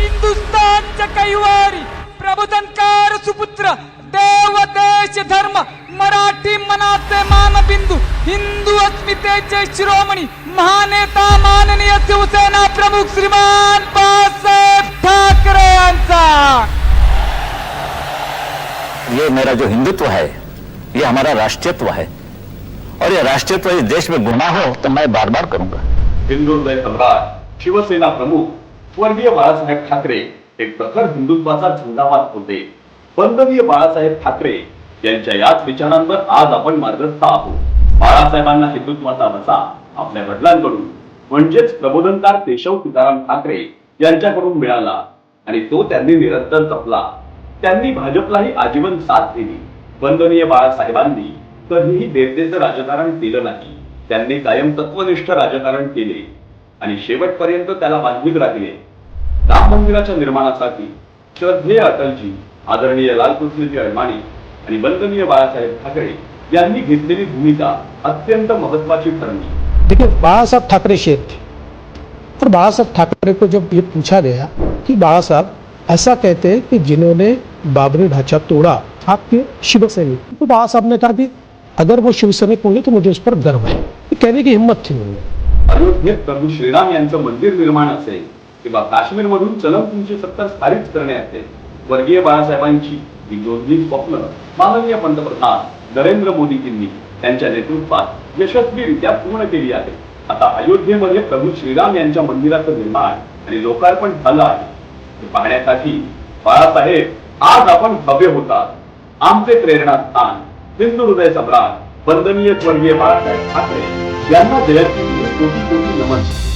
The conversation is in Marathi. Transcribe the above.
हिंदुस्थानच्या कैवारी प्रबोधनकार सुपुत्र देव देश धर्म मराठी मनाचे मानबिंदू हिंदू अस्मितेचे शिरोमणी महानेता माननीय शिवसेना प्रमुख श्रीमान बाळासाहेब ठाकरे यांचा. ये मेरा जो हिंदुत्व है ये हमारा राष्ट्रीयत्व है। और ये राष्ट्रीयत्व इस देश में गुना हो तो मैं बार बार करूंगा। हिंदू हृदय सम्राट शिवसेना प्रमुख स्वर्गीय बाळासाहेब ठाकरे हे प्रखर हिंदुत्वाचा झंडावात होते. वंदनीय बाळासाहेब ठाकरे यांच्या याच विचारांवर आज आपण मार्गस्थ आहोत. बाळासाहेबांना हिंदुत्वाचा वसा आपल्या वडिलांकडून म्हणजेच प्रबोधनकार केशव सीताराम ठाकरे यांच्याकडून मिळाला आणि तो त्यांनी निरंतर जपला. त्यांनी भाजपलाही आजीवन साथ दिली. वंदनीय बाळासाहेबांनी कधीही देवतेचं राजकारण केलं नाही. त्यांनी कायम तत्वनिष्ठ राजकारण केले. आणि शेवटपर्यंत त्याला बांधील राहिले राम मंदिराच्या निर्माणासाठी श्रद्धेय अटलजी आदरणीय लालकृष्णजी अडमाणी आणि वंदनीय बाळासाहेब ठाकरे यांनी घेतलेली भूमिका अत्यंत महत्वाची ठरली. देखिए बाला ठाकरे शेर और बाला ठाकरे को जब ये पूछा गया कि बाला साहब ऐसा कहते हैं कि जिन्होंने बाबरी ढांचा तोड़ा आपके शिवसैनिक। तो बाबा साहब ने कहा कि अगर वो शिवसैनिक होंगे तो मुझे उस पर गर्व है। कहने की हिम्मत थी उन्होंने अयोध्येत प्रभू श्रीराम यांचं मंदिर निर्माण असेल किंवा काश्मीर मधून चलम तीनशे सत्तर स्थापित करणे असेल वर्गीय बाळासाहेबांची ही स्वप्न माननीय पंतप्रधान नरेंद्र मोदीजींनी त्यांच्या नेतृत्वात यशस्वीरित्या पूर्ण केली आहे. आता अयोध्येमध्ये प्रभू श्रीराम यांच्या मंदिराचं निर्माण आणि लोकार्पण झालं आहे. हे पाहण्यासाठी बाळासाहेब आज आपण हवे होतात. आमचे प्रेरणास्थान हिंदू हृदय सम्राट वंदनीय स्वर्गीय बाळासाहेब ठाकरे यांना जयंती 工地工地有问题